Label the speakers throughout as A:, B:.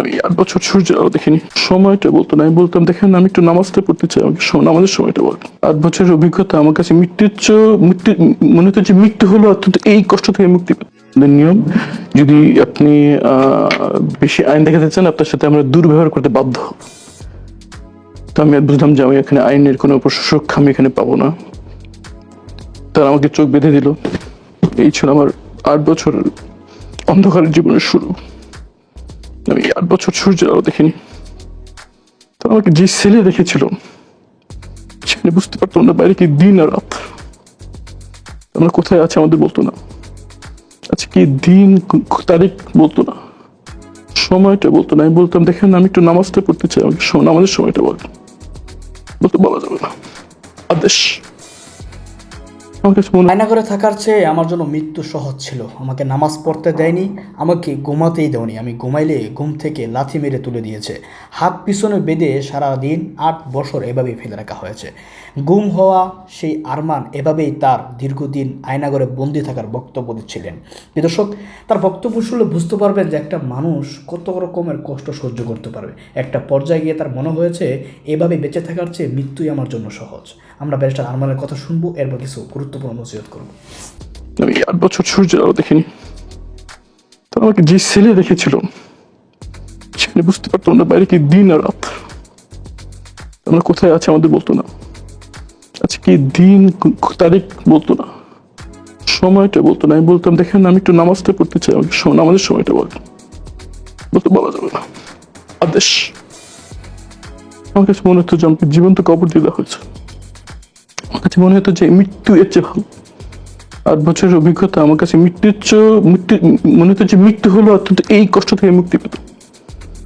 A: আমি আট বছর আলো দেখিনি। সময়টা বলতো না, আমি বলতাম, দেখেন, আমি একটু নামাজটা পড়তে চাই, আমাকে শোন আমাদের সময়টা আট বছরের অভিজ্ঞতা, আমার কাছে মৃত্যুর মৃত্যু মনে হতো যে মৃত্যু হলো অত্যন্ত এই কষ্ট থেকে মুক্তি নিয়ম, যদি আপনি বেশি আইন দেখাতে চান, আপনার সাথে আমরা দুর্ব্যবহার করতে বাধ্য। তো আমি বুঝলাম যে আমি এখানে আইনের কোনো সুরক্ষা আমি এখানে পাবো না। তারা আমাকে চোখ বেঁধে দিল। এই ছিল আমার আট বছর অন্ধকারের জীবনের শুরু। আমি আট বছর সূর্যের আলো দেখিনি। তো আমাকে যে ছেলে দেখেছিল সেখানে বুঝতে পারতাম না বাইরে কি দিন আর রাত। আমরা কোথায় আছে আমাদের বলতো না। আচ্ছা কি দিন তারিখ বলতো না। সময়টা বলতো না। আমি বলতাম, দেখেন, আমি একটু নামাজটা পড়তে চাই, আমাকে শোন, আমাদের সময়টা বলতো বলতে, বলা যাবে না। আদেশ।
B: আয়নাঘরে থাকার চেয়ে আমার জন্য মৃত্যু সহজ ছিল। আমাকে নামাজ পড়তে দেয়নি, আমাকে ঘুমাতেই দেওনি। আমি ঘুমাইলে ঘুম থেকে লাথি মেরে তুলে দিয়েছে। হাত পিছনে বেঁধে সারা দিন আট বছর এভাবেই ফেলে রাখা হয়েছে। গুম হওয়া সেই আরমান এভাবেই তার দীর্ঘদিন আয়নাঘরে বন্দি থাকার বক্তব্য দিচ্ছিলেন। দর্শক, তার বক্তব্য শুনলে বুঝতে পারবেন যে একটা মানুষ কত রকমের কষ্ট সহ্য করতে পারবে। একটা পর্যায়ে গিয়ে তার মনে হয়েছে, এভাবে বেঁচে থাকার চেয়ে মৃত্যুই আমার জন্য সহজ। আমরা ব্যারিস্টার আরমানের কথা শুনব, এরপর কিছু গুরুত্বপূর্ণ নসিহত করব।
A: আমি আট বছর সূর্যের আলো দেখিনি। তো আমাকে যে ছেলে দেখেছিল সেখানে বুঝতে পারতাম না বাইরে কি দিন আর রাত। আমরা কোথায় আছে আমাদের বলতো না। আচ্ছা কি দিন তারিখ বলতো না। সময়টা বলতো না। আমি বলতাম, দেখেন, আমি একটু নামাজটা পড়তে চাই। আমাকে শোন আমাদের সময়টা বল। বলতে বলা যাবে না। আদেশ। আমার কাছে মনে হতো যে আমাকে জীবন্ত কবর দিয়ে দেওয়া হয়েছে। আমার কাছে মনে হতো যে মৃত্যু এর চেয়ে ভালো। আট বছরের অভিজ্ঞতা আমার কাছে মৃত্যুর চেয়ে মৃত্যু মনে হতো যে মৃত্যু হলো অত্যন্ত এই কষ্ট থেকে মুক্তি পেত।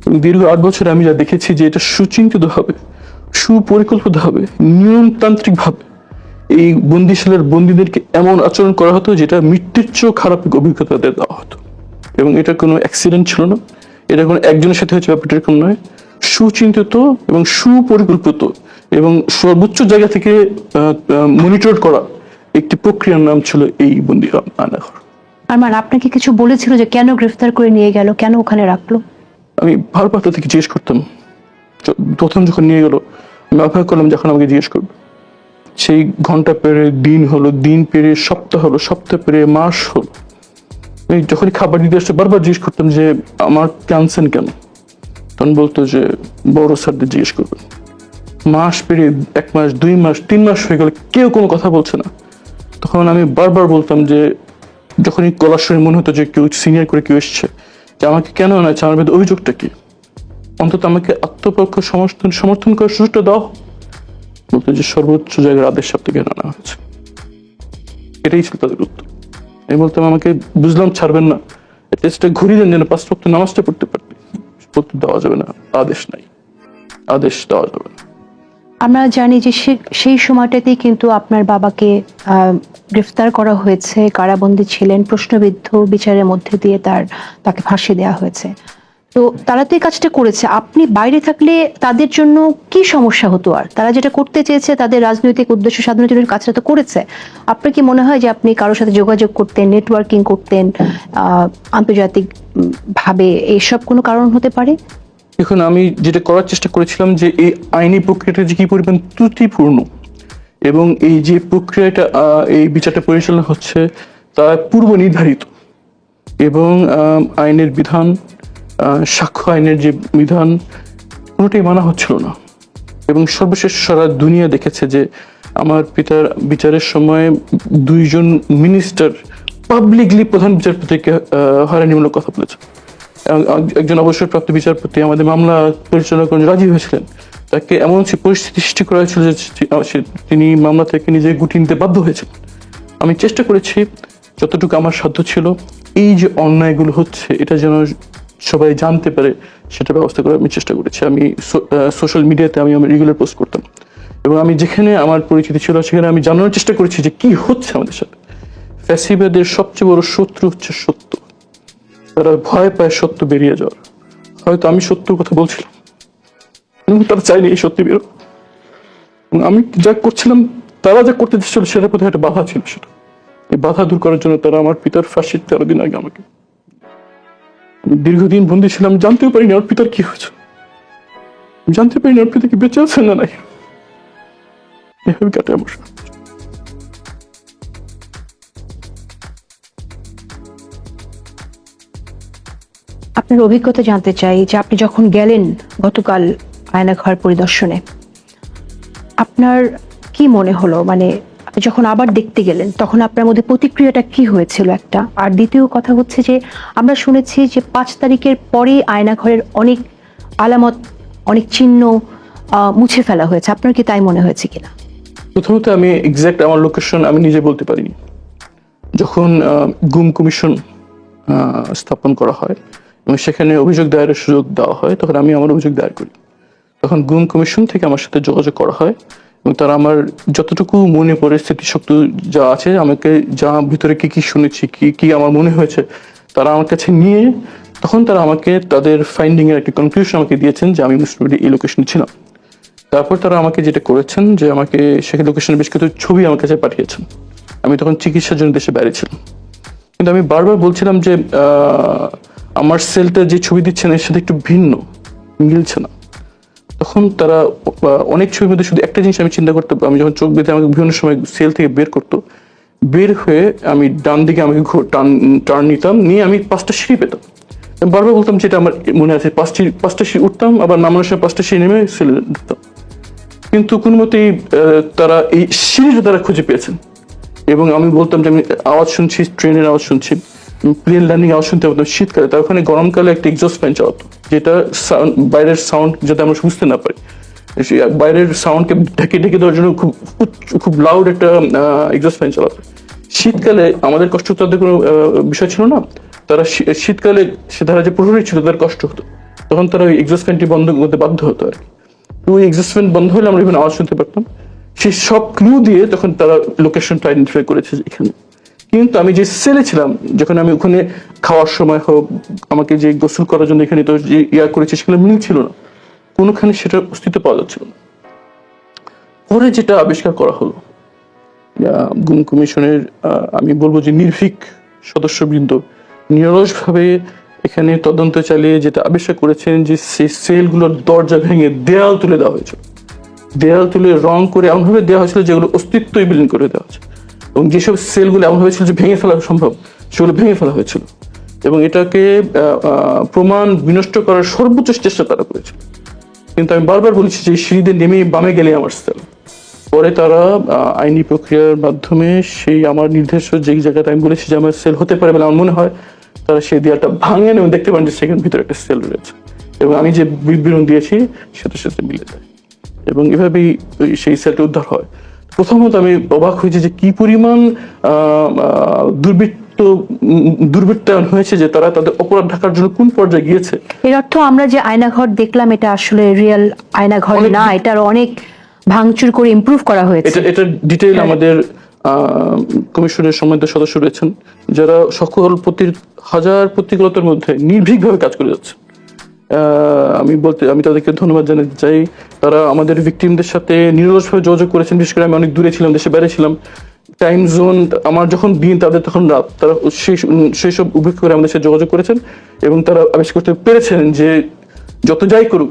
A: দীর্ঘ আট বছরে আমি যা দেখেছি যে এটা সুচিন্তিত হবে। সুপরিকল্পিত হবে নিয়মতান্ত্রিক ভাবে এই বন্দিশালের বন্দীদেরকে এমন আচরণ করা হতো যেটা মৃত্যুর চেয়েও খারাপ অভিজ্ঞতা দেওয়া হতো। এবং এটা কোনো অ্যাক্সিডেন্ট ছিল না। এটা কোনো একজনের সাথে হচ্ছে ব্যাপারটা এরকম নয়। সুচিন্তিত এবং সুপরিকল্পিত এবং সর্বোচ্চ জায়গা থেকে মনিটর করা একটি প্রক্রিয়ার নাম ছিল এই বন্দি আয়নাঘর
C: আরমান আপনাকে কিছু বলেছিল যে কেন গ্রেফতার করে নিয়ে গেল কেন ওখানে রাখল?
A: আমি বারবার থেকে জিজ্ঞেস করতাম। প্রথম যখন নিয়ে গেল আমি অপেক্ষা করলাম যখন আমাকে জিজ্ঞেস করবে। সেই ঘণ্টা পেরে, দিন হলো, দিন পেরে, সপ্তাহ হলো, সপ্তাহ পেরে, মাস হলো। আমি যখনই খাবার দিতে আসছে, বারবার জিজ্ঞেস করতাম যে, আমার ক্যান্সেন কেন? তখন বলতো যে, বড় স্যারদের জিজ্ঞেস করবেন মাস পেরিয়ে এক মাস, দুই মাস, তিন মাস হয়ে গেল, কেউ কোনো কথা বলছে না। তখন আমি বারবার বলতাম যে, যখনই শুনে মনে হতো যে, কেউ সিনিয়র করে কেউ এসছে, যে, আমাকে কেন আনাচ্ছে আমার বিরুদ্ধে অভিযোগটা কি? অন্তত আমাকে আত্মপক্ষ সমর্থন সমর্থন করার সুযোগটা দাও। বলতো যে সর্বোচ্চ জায়গার আদেশ সব থেকে আনা হয়েছে। এটাই ছিল তাদের উত্তর। আমি বলতাম, আমাকে বুঝলাম ছাড়বেন না। টেস্টটা ঘুরিয়ে দেন যেন পাঁচ নামাজটা পড়তে পারবে পড়তে দেওয়া যাবে না। আদেশ নাই। আদেশ দেওয়া যাবে না।
C: আমরা জানি যে সেই সময়টাতেই কিন্তু আপনার বাবাকে গ্রেফতার করা হয়েছে। কারাবন্দী ছিলেন। প্রশ্নবিদ্ধ বিচারের মধ্যে দিয়ে তার তাকে ফাঁসি দেওয়া হয়েছে। তো তারা তো এই কাজটা করেছে। আপনি বাইরে থাকলে তাদের জন্য কি সমস্যা হতো আর? তারা যেটা করতে চেয়েছে, তাদের রাজনৈতিক উদ্দেশ্য সাধনের জন্য কাজটা তো করেছে। আপনার কি মনে হয় যে আপনি কারোর সাথে যোগাযোগ করতেন নেটওয়ার্কিং করতেন আন্তর্জাতিক ভাবে এইসব কোনো কারণ হতে পারে?
A: এখন আমি যেটা করার চেষ্টা করেছিলাম যে এই আইনি প্রক্রিয়াটা যে কি পরিমাণ ত্রুটিপূর্ণ এবং এই যে প্রক্রিয়াটা এই বিচারটা পরিচালনা হচ্ছে, তা পূর্ব নির্ধারিত এবং আইনের বিধান সাক্ষ্য আইনের যে বিধান, কোনোটাই মানা হচ্ছিল না। এবং সর্বশেষ সারা দুনিয়া দেখেছে যে আমার পিতার বিচারের সময় দুইজন মিনিস্টার পাবলিকলি প্রধান বিচারপতিকে হয়রানিমূলক কথা বলেছে। একজন অবসরপ্রাপ্ত বিচারপতি আমাদের মামলা পরিচালনা করে রাজি হয়েছিলেন। তাকে এমন পরিস্থিতি সৃষ্টি করা হয়েছিল যে তিনি মামলা থেকে নিজে গুটিয়ে নিতে বাধ্য হয়েছেন। আমি চেষ্টা করেছি, যতটুকু আমার সাধ্য ছিল, এই যে অন্যায়গুলো হচ্ছে, এটা যেন সবাই জানতে পারে সেটা ব্যবস্থা করার আমি চেষ্টা করেছি। আমি সোশ্যাল মিডিয়াতে আমি আমার রেগুলার পোস্ট করতাম। এবং আমি যেখানে আমার পরিচিতি ছিল, সেখানে আমি জানানোর চেষ্টা করেছি যে কি হচ্ছে আমাদের সাথে। ফ্যাসিবাদের সবচেয়ে বড় শত্রু হচ্ছে সত্য। তারা ভয় পায় সত্য বেরিয়ে যাওয়ার। হয়তো আমি সত্যর কথা বলছিলাম। তারা চাইনি এই সত্যি বেরো আমি যা করছিলাম, তারা যা করতে চেয়েছিল সেটার প্রতি একটা বাধা ছিল সেটা। এই বাধা দূর করার জন্য তারা আমার পিতার ফাঁসির তেরো দিন আগে আমাকে দীর্ঘদিন বন্দি ছিলাম, জানতেও পারিনি আমার পিতার কি হয়েছে। জানতে পারিনি আমার পিতা কি বেঁচে আছেন না নাই এভাবে কাটে আমার
C: আপনার অভিজ্ঞতা জানতে চাই যে আপনি যখন গেলেন গতকাল আয়নাঘর পরিদর্শনে, আপনার কি মনে হলো? মানে যখন আবার দেখতে গেলেন, তখন আপনার মধ্যে প্রতিক্রিয়াটা কি হয়েছিল একটা? আর দ্বিতীয় কথা হচ্ছে যে, আমরা শুনেছি যে পাঁচ তারিখের পরে আয়নাঘরের অনেক আলামত, অনেক চিহ্ন মুছে ফেলা হয়েছে। আপনার কি তাই মনে হয়েছে কিনা?
A: প্রথমত আমি এক্স্যাক্ট আমার লোকেশন আমি নিজে বলতে পারিনি। যখন গুম কমিশন স্থাপন করা হয় এবং সেখানে অভিযোগ দায়েরের সুযোগ দেওয়া হয়, তখন আমি আমার অভিযোগ দায়ের করি। তখন গুম কমিশন থেকে আমার সাথে যোগাযোগ করা হয়। এবং তারা আমার যতটুকু মনে পড়ে স্মৃতিশক্তি যা আছে, আমাকে যা ভিতরে কি কি শুনেছি, কি কি আমার মনে হয়েছে, তারা আমার কাছে নিয়ে তখন তারা আমাকে তাদের ফাইন্ডিং এর একটা কনক্লুশন আমাকে দিয়েছেন যে আমি মুসলিম এই লোকেশনে ছিলাম। তারপর তারা আমাকে যেটা করেছেন যে আমাকে সেই লোকেশনের বেশ কিছু ছবি আমার কাছে পাঠিয়েছেন। আমি তখন চিকিৎসার জন্য দেশে বাইরে ছিলাম। কিন্তু আমি বারবার বলছিলাম যে আমার সেলটা যে ছবি দিচ্ছেন এর সাথে একটু ভিন্ন, মিলছে না। তখন তারা অনেক ছবির মধ্যে শুধু একটা জিনিস আমি চিন্তা করতে, আমি যখন চোখ বেঁধে আমাকে বিভিন্ন সময় সেল থেকে বের করতো, বের হয়ে আমি ডান দিকে আমাকে ঘো- টান, টার্ন নিতাম, নিয়ে আমি পাঁচটা সিঁড়ি পেতাম। বারবার বলতাম যেটা আমার মনে আছে পাঁচটি পাঁচটা সিঁড়ি উঠতাম, আবার নামানোর সময় পাঁচটা সিঁড়ি নেমে সেলে ঢুকতাম কিন্তু কোনো মতেই তারা এই সিঁড়িটা তারা খুঁজে পেয়েছেন। এবং আমি বলতাম যে আমি আওয়াজ শুনছি, ট্রেনের আওয়াজ শুনছি প্লেন ল্যান্ডিং আওয়াজ শুনতে পারতাম শীতকালে, তার ওখানে গরমকালে একটা এক্সস্ট ফ্যান চালাতো। যেটা sound- বাইরের সাউন্ড যাতে আমরা বুঝতে না পারি। বাইরের সাউন্ডকে ঢেকে ঢেকে দেওয়ার জন্য খুব খুব লাউড একটা এক্সস্ট ফ্যান চালাতো। শীতকালে আমাদের কষ্ট তাদের কোনো বিষয় ছিল না। তারা শীতকালে সে তারা যে প্রহরী ছিল, তাদের কষ্ট হতো। তখন তারা ওই এক্সস্ট ফ্যানটি বন্ধ করতে বাধ্য হতো আর কি। তো ওই এক্সস্টমেন্ট বন্ধ হলে আমরা even আওয়াজ শুনতে পারতাম। সেই সব ক্লু দিয়ে তখন তারা লোকেশনটা আইডেন্টিফাই করেছে এখানে। কিন্তু আমি যে সেলে ছিলাম, যখন আমি ওখানে খাওয়ার সময় হোক, আমাকে যে গোসল করার জন্য এখানে তো যে ইয়া করেছে সেগুলো মিল ছিল না। কোনোখানে সেটার অস্তিত্ব পাওয়া যাচ্ছিল না। পরে যেটা আবিষ্কার করা হলো গুম কমিশনের আমি বলব যে নির্ভীক সদস্যবৃন্দ নিরলসভাবে এখানে তদন্ত চালিয়ে যেটা আবিষ্কার করেছেন যে সেই সেলগুলোর দরজা ভেঙে দেয়াল তুলে দেওয়া হয়েছিল দেয়াল তুলে রং করে এমনভাবে দেওয়া হয়েছিল যেগুলো অস্তিত্বই বিলীন করে দেওয়া হয়েছে। এবং যেসব সেলগুলো এমনভাবে ছিল যে ভেঙে ফেলা সম্ভব, সেগুলো ভেঙে ফেলা হয়েছিল এবং এটাকে প্রমাণ বিনষ্ট করার সর্বোচ্চ চেষ্টা তারা করেছিল। কিন্তু আমি বারবার বলেছি যে সিঁড়িতে নেমে বামে গেলে আমার সেল। পরে তারা আইনি প্রক্রিয়ার মাধ্যমে সেই আমার নির্দেশ যেই জায়গাটা আমি বলেছি যে আমার সেল হতে পারে বলে আমার মনে হয়, তারা সেই দেয়ালটা ভাঙেন এবং দেখতে পান যে সেখানে ভিতরে একটা সেল রয়েছে। এবং আমি যে বিবরণ দিয়েছি সেটা সাথে মিলে যায়। এবং এভাবেই সেই সেলটা উদ্ধার হয়। প্রথমত আমি অবাক হয়েছি যে কি পরিমাণ দুর্বৃত্ত দুর্বৃত্তায়ন হয়েছে যে তারা তাদের অপরাধ ঢাকার জন্য কোন পর্যায়ে গিয়েছে?
C: এর অর্থ আমরা যে আয়নাঘর দেখলাম এটা আসলে রিয়েল আয়নাঘর না এটার অনেক ভাঙচুর করে ইমপ্রুভ করা হয়েছে।
A: এটা এটা ডিটেইল আমাদের আহ, কমিশনের সম্মানিত সদস্য রয়েছেন যারা সকল প্রতি হাজার প্রতিকূলতার মধ্যে নির্ভীকভাবে কাজ করে যাচ্ছে। আমি বলতে আমি তাদেরকে ধন্যবাদ জানাতে চাই। তারা আমাদের ভিকটিমদের সাথে নিরলসভাবে যোগাযোগ করেছেন। বিশেষ করে আমি অনেক দূরে ছিলাম দেশে বাইরে ছিলাম। টাইম জোন আমার যখন দিন তাদের তখন রাত তারা সেই সেই সব উপেক্ষা করে আমাদের সাথে যোগাযোগ করেছেন এবং তারা আবিষ্কার করতে পেরেছেন যে যত যাই করুক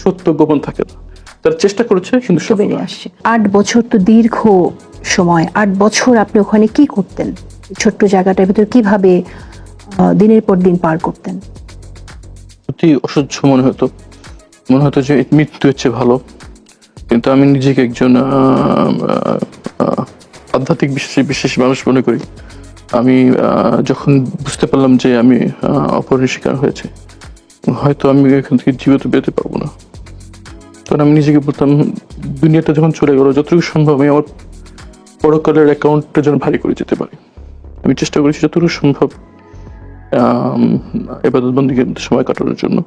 A: সত্য গোপন থাকে না। তারা চেষ্টা করেছে কিন্তু
C: বেরিয়ে আসছে আট বছর তো দীর্ঘ সময়। আট বছর আপনি ওখানে কি করতেন? ছোট্ট জায়গাটার ভিতর কীভাবে দিনের পর দিন পার করতেন?
A: সত্যি অসহ্য মনে হতো। মনে হতো যে মৃত্যু হচ্ছে ভালো। কিন্তু আমি নিজেকে একজন আধ্যাত্মিক বিশ্বাসী বিশেষ মানুষ মনে করি। আমি যখন বুঝতে পারলাম যে আমি আহ, অপহরণের শিকার হয়েছে হয়তো আমি এখান থেকে জীবিত বেরোতে পারব না। তখন আমি নিজেকে বলতাম দুনিয়াটা যখন চলে গেল যতটুকু সম্ভব আমি আমার পরকালের অ্যাকাউন্টটা যেন ভারী করে যেতে পারি। আমি চেষ্টা করেছি যতটুকু সম্ভব এবাদত বন্দীকে সময় কাটানোর জন্য।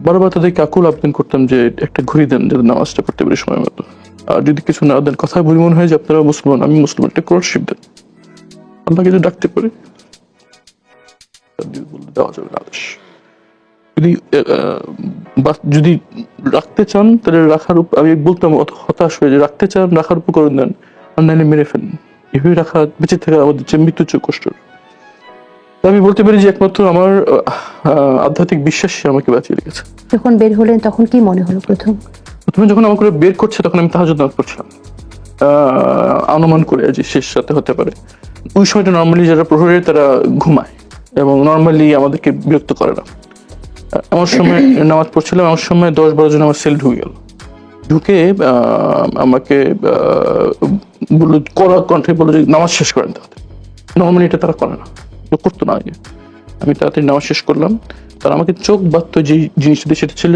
A: বারবার তাদেরকে আকুল আবেদন করতাম যে একটা ঘড়ি দেন, যাতে নামাজটা করতে পারি সময় মতো। আর যদি কিছু না দেন কথা বলি মনে হয় যে আপনারা মুসলমান, আমি মুসলমান একটা ক্রোশিপ দেন আল্লাহকে যদি ডাকতে পারি দেওয়া যাবে না আদেশ। যদি যদি রাখতে চান, তাহলে রাখার উপ- আমি বলতাম, অত হতাশ হয়ে যে রাখতে চান, রাখার উপকরণ দেন, আর নাহলে মেরে ফেলেন। এভাবে রাখা বেঁচে থাকা আমাদের যে মৃত্যু চেয়ে কষ্ট। তো আমি বলতে পারি যে একমাত্র আমার আধ্যাত্মিক বিশ্বাসই আমাকে বাঁচিয়ে রেখেছে।
C: যখন বের হলেন তখন কি মনে হলো প্রথম?
A: প্রথমে যখন আমাকে বের করছে তখন আমি তাহাজুদ নামাজ পড়ছিলাম। অনুমান করে যে শেষ সাথে হতে পারে। ওই সময়টা নর্মালি যারা প্রহরীর তারা ঘুমায় এবং নর্মালি আমাদেরকে বিরক্ত করে না। আমার সময় নামাজ পড়ছিলাম আমার সময় দশ বারো জন আমার সেল ঢুকে গেল। ঢুকে আমাকে বলল কড়া কণ্ঠে বলল যে নামাজ শেষ করেন তাড়াতাড়ি নর্মালি এটা তারা করে না। করতো না আগে। আমি তাড়াতাড়ি নামাজ শেষ করলাম। তারা আমাকে চোখ বাঁধত যে জিনিসটা দিয়ে সেটা ছিল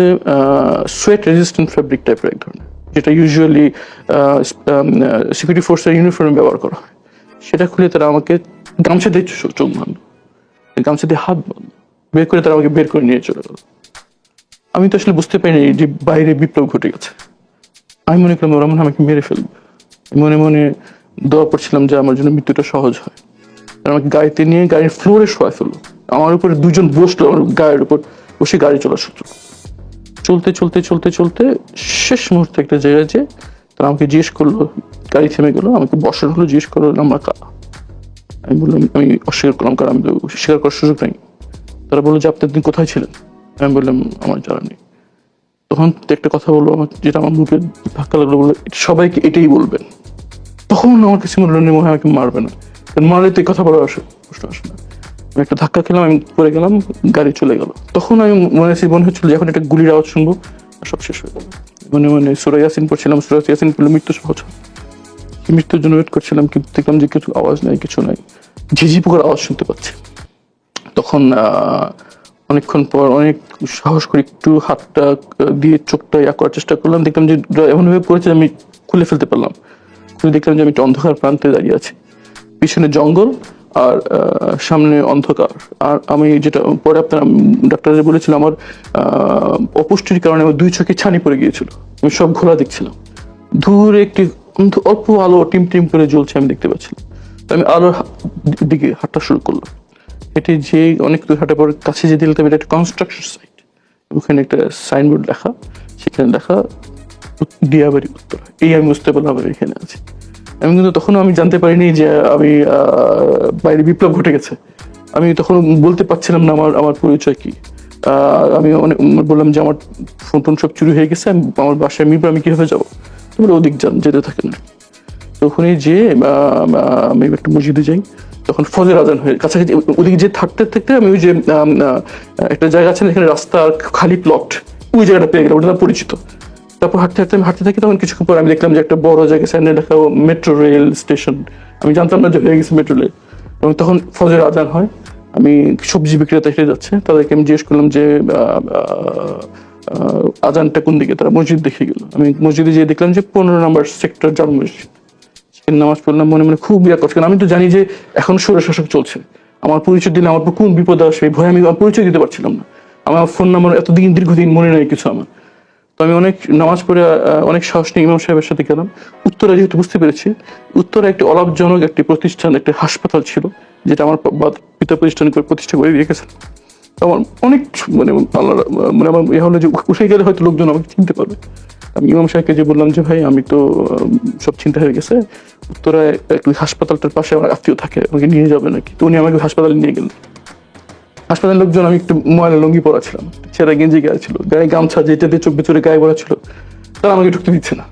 A: সোয়েট রেজিস্ট্যান্ট ফ্যাব্রিক টাইপের এক ধরনের, যেটা ইউজুয়ালি সিকিউরিটি ফোর্সের ইউনিফর্মে ব্যবহার করা হয়। সেটা খুলে তারা আমাকে গামছা দিয়ে চোখ বাঁধল। গামছা দিয়ে হাত বাঁধল। বের করে তারা আমাকে বের করে নিয়ে চলে গেল। আমি তো আসলে বুঝতে পারিনি যে বাইরে বিপ্লব ঘটে গেছে। আমি মনে করলাম, ওরা মনে আমাকে মেরে ফেলবে। মনে মনে দোয়া পড়ছিলাম যে আমার জন্য মৃত্যুটা সহজ হয়। আমাকে গাড়িতে নিয়ে গাড়ির ফ্লোরে শোয়া ফেলল। আমার উপরে দুজন বসল, আমার গায়ের উপর বসে গাড়ি চলা শুরু চলতে চলতে চলতে চলতে শেষ মুহূর্তে একটা জায়গায় যে তারা আমাকে জিজ্ঞেস করল, গাড়ি থেমে গেলো, আমাকে বসার হলো, জিজ্ঞেস করল, আমরা কারা আমি বললাম, আমি অস্বীকার করলাম, কারণ আমি তো স্বীকার করার সুযোগ নেই তারা বলল, যে আপনি দিন কোথায় ছিলেন? আমি বললাম, আমার জানা নেই। তখন একটা কথা বলল আমার, যেটা আমার মুখে ধাক্কা লাগল বলল সবাইকে এটাই বলবেন। তখন আমার কাছে মনে হয় আমাকে মারবে না। তো কথা বলার প্রশ্ন আসে না। আমি একটা ধাক্কা খেলাম, আমি পড়ে গেলাম, গাড়ি চলে গেল। তখন আমি মনে হচ্ছে মনে হচ্ছিল যে এখন একটা গুলির আওয়াজ শুনব সব শেষ হয়ে গেল। মনে মনে সুরা ইয়াসিন পড়ছিলাম, সুরা ইয়াসিন পড়লে মৃত্যু সহজ। মৃত্যুর জন্য ওয়েট করছিলাম, কিন্তু দেখলাম যে কিছু আওয়াজ নাই, কিছু নাই। ঝিঝি পোকার আওয়াজ শুনতে পাচ্ছি। তখন অনেকক্ষণ পর অনেক সাহস করে একটু হাতটা দিয়ে চোখটা ইয়া করার চেষ্টা করলাম। দেখলাম যে এমনভাবে পড়েছে আমি খুলে ফেলতে পারলাম। খুলে দেখলাম যে আমি একটা অন্ধকার প্রান্তে দাঁড়িয়ে আছি। পিছনে জঙ্গল আর সামনে অন্ধকার। আর আমি যেটা, পরে আপনার ডাক্তার বলেছিল আমার অপুষ্টির কারণে আমার দুই চোখে ছানি পড়ে গিয়েছিল। আমি সব ঘোলা দেখছিলাম। দূরে একটি অল্প আলো টিম টিম করে জ্বলছে আমি দেখতে পাচ্ছিলাম। আমি আলোর দিকে হাঁটা শুরু করলাম। হেঁটে যে অনেক দূর হাঁটার পর কাছে যে দিলাম এটা একটা কনস্ট্রাকশন সাইট ওখানে একটা সাইনবোর্ড লেখা। সেখানে লেখা দিয়াবাড়ি উত্তর। এই আমি বুঝতে পারলাম এখানে আছি। আমি কিন্তু তখনও আমি জানতে পারিনি যে আমি বাইরে বিপ্লব ঘটে গেছে। আমি তখন বলতে পারছিলাম না আমার আমার পরিচয় কি। আমি অনেক, বললাম যে আমার ফোন টোন সব চুরি হয়ে গেছে আমার বাসায় মিরপুর আমি কীভাবে যাব? তোমরা ওদিক যান, যেতে থাকেন। তো ওখানে যে আমি একটা মসজিদে যাই, তখন ফজর আজান হয়ে, কাছাকাছি, ওদিকে যে থাকতে থাকতে আমি ওই যে একটা জায়গা আছে এখানে রাস্তা খালি প্লট ওই জায়গাটা পেয়ে গেলাম, ওটা পরিচিত। তারপর হাঁটতে হাঁটতে, আমি হাঁটতে থাকি, তখন কিছুক্ষণ পর আমি দেখলাম যে একটা বড় জায়গায় সাইনে লেখা মেট্রো রেল স্টেশন আমি জানতাম না যে হয়ে গেছে মেট্রো রেল এবং তখন ফজর আজান হয়। আমি সবজি বিক্রেতা হেঁটে যাচ্ছে। তাদেরকে আমি জিজ্ঞেস করলাম যে আজানটা কোন দিকে? তারা মসজিদ দেখে গেল। আমি মসজিদে যেয়ে দেখলাম যে পনেরো নম্বর সেক্টর জামা মসজিদ। সেখানে নামাজ পড়লাম, মনে মনে খুব বিরাট কারণ আমি তো জানি যে এখন সৌর শাসক চলছে। আমার পরিচয় দিলে আমার কোন বিপদ আসবে ভয়ে আমি পরিচয় দিতে পারছিলাম না। আমার ফোন নাম্বার এতদিন দীর্ঘদিন মনে নেই কিছু আমার। আমি অনেক নামাজ পড়ে অনেক সাহস নিয়ে ইমাম সাহেবের সাথে গেলাম। উত্তরে যেহেতু বুঝতে পেরেছি, উত্তরে একটি অলাভজনক একটি প্রতিষ্ঠান, একটি হাসপাতাল ছিল, যেটা আমার পিতা প্রতিষ্ঠান করে প্রতিষ্ঠা করে রেখেছেন। তো আমার অনেক মানে আল্লাহ মানে আমার এ হলো যে উঠে গেলে হয়তো লোকজন আমাকে চিনতে পারবে। আমি ইমাম সাহেবকে যে বললাম যে, ভাই, আমি তো সব চিন্তা হয়ে গেছে। উত্তরায় একটু হাসপাতালটার পাশে আমার আত্মীয় থাকে, আমাকে নিয়ে যাবে নাকি? তো উনি আমাকে হাসপাতালে নিয়ে গেলেন। হাসপাতালের লোকজন, আমি একটু ময়লা লুঙ্গি পরা ছিলাম। ছেঁড়া গেঞ্জি গায়ে ছিল, গায়ে গামছা যেটা দিয়ে চোখ ভিতরে গায়ে পড়া ছিল, তারা আমাকে ঢুকতে দিচ্ছে না।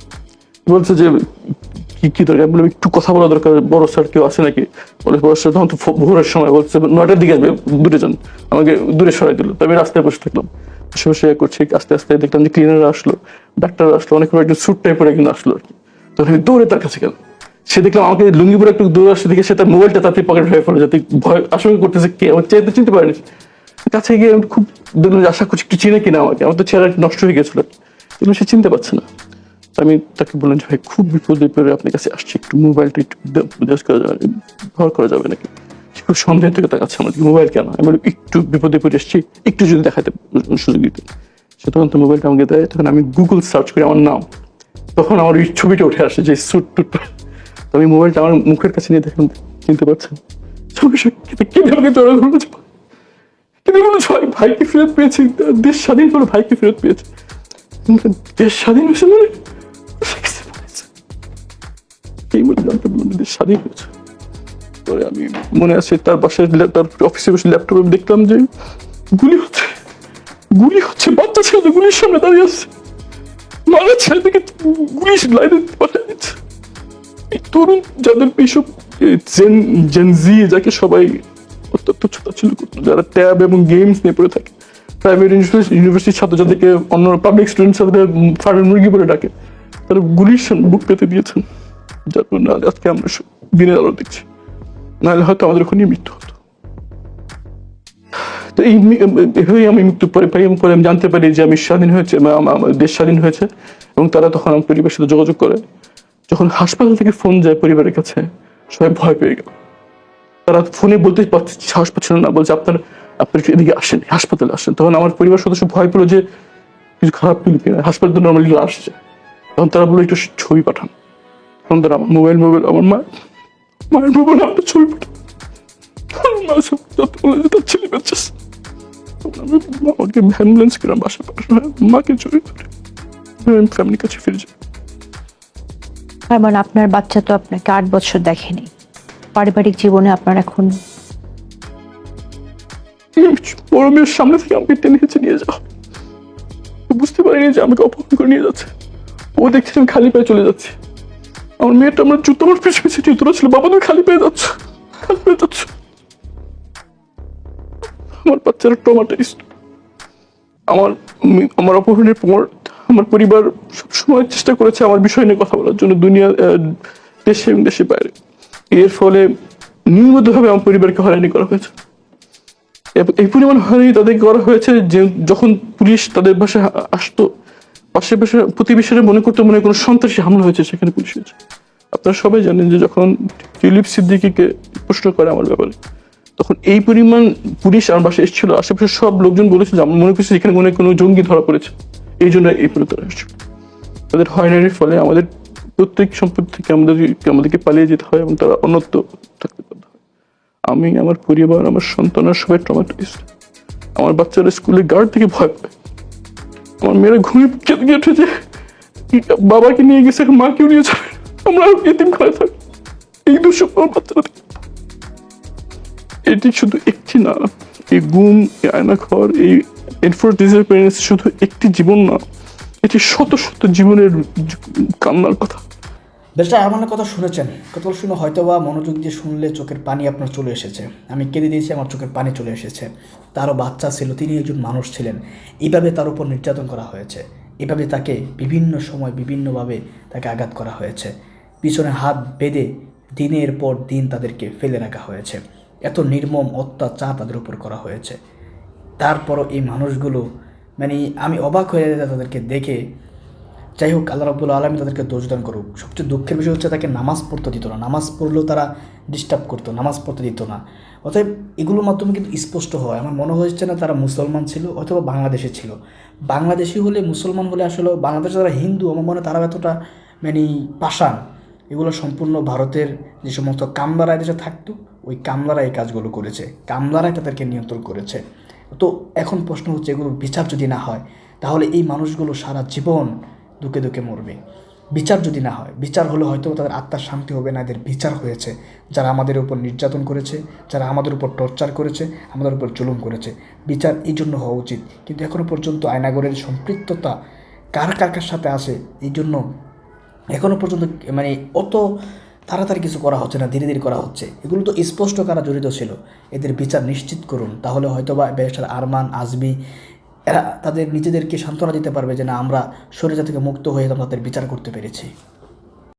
A: বলছে যে, কি কি দরকার? বললাম, একটু কথা বলা দরকার, বড় স্যার কেউ আছে নাকি? বলে, বড় স্যার, তখন তো ভোরের সময় বলছে, নয়টার দিকে আসবে, দূরে যান। আমাকে দূরে সরাই দিল, তো আমি রাস্তায় বসে থাকলাম। বসে করছি, আস্তে আস্তে দেখলাম যে ক্লিনার আসলো ডাক্তার আসলো, অনেক একজন স্যুট টাইপের একজন আসলো আর কি। তখন আমি দৌড়ে তার কাছে গেলাম। সে দেখলাম আমাকে লুঙ্গি পরে একটু দূরে আসতে দেখে সে তার মোবাইলটা তাতে পকেট হয়ে পড়ে যাতে ভয় আশঙ্কা করতেছে কে, আমার চেয়ে চিনতে পারেনি। কাছে গিয়ে আমি খুব আশা করছি একটু চিনে কিনা আমাকে। আমার তো চেহারা নষ্ট হয়ে গেছিল, কিন্তু সে চিনতে পারছে না। আমি তাকে বললাম যে, ভাই, খুব বিপদে পড়ে আপনার কাছে আসছি, একটু মোবাইলটা একটু জিজ্ঞেস করা যাবে ব্যবহার করা যাবে নাকি? খুব সন্দেহ থেকে তাকাচ্ছে আমার মোবাইল কেন? আমি একটু বিপদে পড়ে এসেছি, একটু যদি দেখাতে সুযোগ দিতে সে তখন তো মোবাইলটা আমাকে দেয়, তখন আমি গুগল সার্চ করি, আমার নাম। তখন আমার ওই ছবিটা উঠে আসে, যে স্যুট টুট। তো আমি মোবাইলটা আমার মুখের কাছে নিয়ে দেখলাম চিনতে পারছেন। ভাইকে ফেরত পেয়েছি, দেশ স্বাধীন ভাইকে ফেরত দেশ স্বাধীন হয়েছে মানে? এই বলে জানতে পারলাম দেশ স্বাধীন হয়েছে। পরে আমি মনে আছে তার ল্যা- তার অফিসে বসে ল্যাপটপে দেখলাম যে, গুলি হচ্ছে গুলি হচ্ছে, বাচ্চা ছেলে গুলির সামনে দাঁড়িয়ে আছে। মারা ছেলেটাকে গুলি লাইনে পাঠিয়ে দিচ্ছে। তরুণ যাদের এইসব জেন জেনজি যাকে সবাই অত্যন্ত ছোটাছুলি করতো, যারা ট্যাব এবং গেমস নিয়ে পড়ে থাকে প্রাইভেট ইউনিভার্সিটির ছাত্র যাদেরকে অন্য পাবলিক স্টুডেন্ট সাথে ফার্মের মুরগি বলে ডাকে, তারা গুলির বুক পেতে দিয়েছেন। যার জন্য আজ- আজকে আমরা দিনের আলো দেখছি। নাহলে হয়তো আমাদের ওখানেই মৃত্যু হতো। তো এই এভাবেই আমি মৃত্যু পরে পাই এবং পরে আমি জানতে পারি যে আমি স্বাধীন হয়েছে দেশ স্বাধীন হয়েছে এবং তারা তখন আমার পরিবারের সাথে যোগাযোগ করে। যখন হাসপাতাল থেকে ফোন যায় পরিবারের কাছে, সবাই ভয় পেয়ে গেল। তারা ফোনে বলতে পারছে সাহস পাচ্ছিল না, বলছে, আপনার আপনি এদিকে আসেন, হাসপাতালে আসেন। তখন আমার পরিবার সদস্য ভয় পেল যে কিছু খারাপ পেল কিনা। হাসপাতাল তো নর্মালি লাশ যায়। তখন তারা বলল, একটু ছবি পাঠান। তখন তারা আমার মোবাইল মোবাইল আমার মা মায়ের মোবাইল আমার ছবি পাঠান। তার ছেলে বাচ্চা। আমি আমাকে অ্যাম্বুলেন্স করে আমার বাসায় পাঠানো, হয়, মাকে ছবি ধরে ফ্যামিলির কাছে ফিরে যাই।
C: মানে আপনার বাচ্চা তো আপনাকে আট বছর দেখেনি। পারিবারিক জীবনে আপনার এখন
A: বড় মেয়ের সামনে থেকে আমাকে টেনে হেঁচে নিয়ে যাও। বুঝতে পারিনি যে আমাকে অপহরণ করে নিয়ে যাচ্ছে। ও দেখছে আমি খালি পায়ে চলে যাচ্ছি। আমার মেয়েটা আমার জুতো আমার পিছু পিছু জুতোটা ছিল, বাবা তুমি খালি পেয়ে যাচ্ছ, খালি পেয়ে যাচ্ছ। আমার বাচ্চারা ট্রমাটাইজড আমার আমার অপহরণের পর আমার পরিবার সবসময় চেষ্টা করেছে আমার বিষয় নিয়ে কথা বলার জন্য দুনিয়া দেশে এবং দেশের বাইরে। এর ফলে নিয়মিতভাবে আমার পরিবারকে হয়রানি করা হয়েছে। এই পরিমাণ হয়রানি তাদেরকে করা হয়েছে যে যখন পুলিশ তাদের বাসায় আসতো পাশে পাশে প্রতিবেশীরা মনে করতো মনে কোনো সন্ত্রাসী হামলা হয়েছে, সেখানে পুলিশ হয়েছে। আপনারা সবাই জানেন যে যখন টিউলিপ সিদ্দিকিকে প্রশ্ন করে আমার ব্যাপারে, তখন এই পরিমাণ পুলিশ আমার বাসায় এসেছিল আশেপাশে সব লোকজন বলেছে যে আমার মনে করছে এখানে মনে কোনো জঙ্গি ধরা পড়েছে। এই জন্য এই পরিণত এসেছিল তাদের হয়রানির ফলে আমাদের প্রত্যেক সম্পত্তি থেকে আমাদের আমাদেরকে পালিয়ে যেতে হয় এবং তারা অন্যত্র থাকতে বাধ্য হয়। আমি, আমার পরিবার, আমার সন্তানরা সবাই ট্রমাটাইজ আমার বাচ্চারা স্কুলে গার্ড থেকে ভয় পায়। আমার মেয়েরা ঘুমিয়ে কেঁদে গিয়ে উঠেছে বাবাকে নিয়ে গেছে মাকেও নিয়ে যাবে। আমরা এতিম ঘরে থাকি। এই দুশো আমার বাচ্চারা। এটি শুধু একটি না, এই গুম এই আয়না আয়নাঘর, এই এনফোর্স ডিসঅ্যাপিয়ারেন্স শুধু একটি জীবন না, এটি শত শত জীবনের কান্নার কথা।
B: বেশটা আমার কথা শুনেছেন। কথা শুনে হয়তো বা মনোযোগ দিয়ে শুনলে চোখের পানি আপনার চলে এসেছে। আমি কেঁদে দিয়েছি, আমার চোখের পানি চলে এসেছে। তারও বাচ্চা ছিল, তিনি একজন মানুষ ছিলেন। এইভাবে তার উপর নির্যাতন করা হয়েছে। এভাবে তাকে বিভিন্ন সময় বিভিন্নভাবে তাকে আঘাত করা হয়েছে। পিছনে হাত বেঁধে দিনের পর দিন তাদেরকে ফেলে রাখা হয়েছে। এত নির্মম অত্যাচার তাদের উপর করা হয়েছে। তারপরও এই মানুষগুলো মানে আমি অবাক হয়ে যাই তাদেরকে দেখে। যাই হোক, আল্লাহ রব্বুল আলমী তাদেরকে দোষদান করুক। সবচেয়ে দুঃখের বিষয় হচ্ছে তাকে নামাজ পড়তে দিত না। নামাজ পড়লেও তারা ডিস্টার্ব করতো, নামাজ পড়তে দিত না। অতএব এগুলোর মাধ্যমে কিন্তু স্পষ্ট হয়। আমার মনে হচ্ছে না তারা মুসলমান ছিল অথবা বাংলাদেশে ছিল। বাংলাদেশি হলে মুসলমান হলে আসলে বাংলাদেশে যারা হিন্দু, আমার মনে তারা এতটা মানে পাষাণ। এগুলো সম্পূর্ণ ভারতের যে সমস্ত কামলারা দেশে থাকতো, ওই কামলারা এই কাজগুলো করেছে। কামলারাই তাদেরকে নিয়ন্ত্রণ করেছে। তো এখন প্রশ্ন হচ্ছে, এগুলো বিচার যদি না হয়, তাহলে এই মানুষগুলো সারা জীবন দুঃখে দুঃখে মরবে। বিচার যদি না হয়, বিচার হলে হয়তো তাদের আত্মার শান্তি হবে না, এদের বিচার হয়েছে। যারা আমাদের উপর নির্যাতন করেছে, যারা আমাদের উপর টর্চার করেছে, আমাদের উপর জুলুম করেছে। বিচার এই জন্য হওয়া উচিত। কিন্তু এখনও পর্যন্ত আয়নাগরের সম্পৃক্ততা কার কার কার সাথে আসে এই জন্য এখনও পর্যন্ত মানে অত তাড়াতাড়ি কিছু করা হচ্ছে না, ধীরে ধীরে করা হচ্ছে। এগুলো তো স্পষ্ট কারা জড়িত ছিল? এদের বিচার নিশ্চিত করুন, তাহলে হয়তো বা ব্যারিস্টার আরমান, আজমি, এরা তাদের নিজেদেরকে সান্ত্বনা দিতে পারবে যে, না, আমরা শরীর থেকে মুক্ত হয়ে তাদের বিচার করতে পেরেছি।